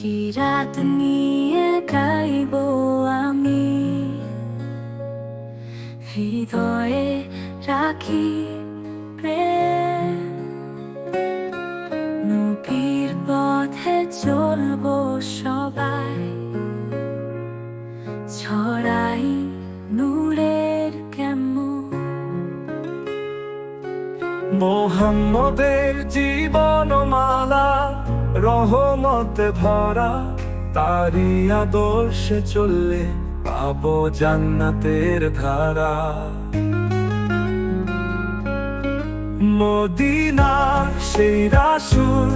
পাখি রাত নিয়ে গাইব আমি হৃদয়ে রাখি প্রেম নবীর পথে চলব সবাই ছড়াই নূরের কেমন মোহাম্মদের জীবনমালা রহমতে ভরা তারি আদর্শে চললে পাবো জান্নাতের ধারা। মদিনা সেই রাসুল,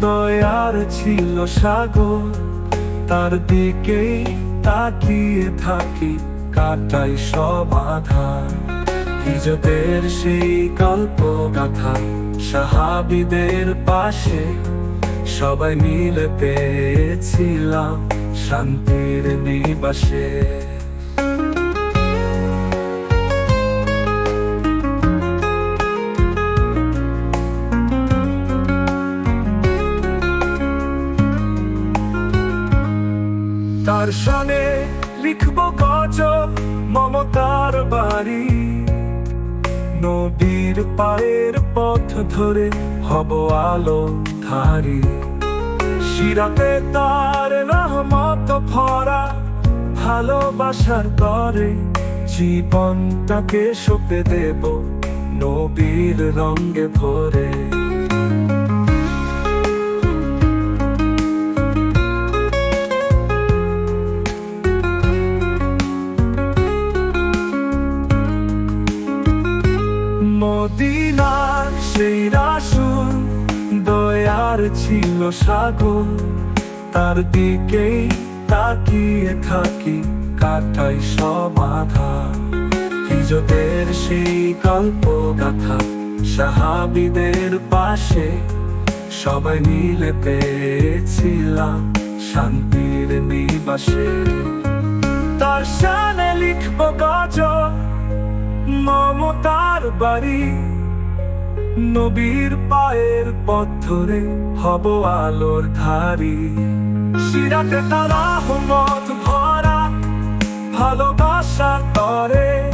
দয়ার ছিল সাগর। তার দিকে তাকিয়ে থাকি, কাটাই সব আধার। নিজদের সেই গল্প গাথা সাহাবিদের পাশে সবাই মিলে পেয়েছিলাম শান্তির নিবাসে। তার সনে লিখব গজ মমতার বাড়ি। নদীর পায়ের পথ ধরে হব আলো ধারি। শিরাতে তার রহমত ভরা ভালোবাসার তরে জীবনটাকে সপে দেব নবীর রঙে ভরে। ছিল সাগর, তার দিকেই তাকিয়ে থাকি কাটাই সমাধা হিজদের সেই গল্প গাথা সাহাবিদের পাশে সবাই মিলে পেয়েছিলাম শান্তির নিবাসে। তার শানে লিখব গজল, মমতার বাড়ি নবীর পায়ের পথ ধরে হব আলোর ধারি। সিরাতে তারা হমত ভরা ভালোবাসার তরে।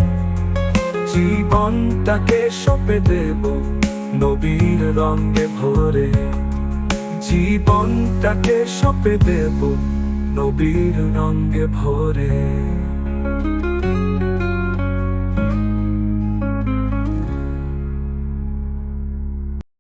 জীবনটাকে সপে দেব নবীর রঙে ভরে। জীবনটাকে সপে দেব নবীর রঙে ভরে।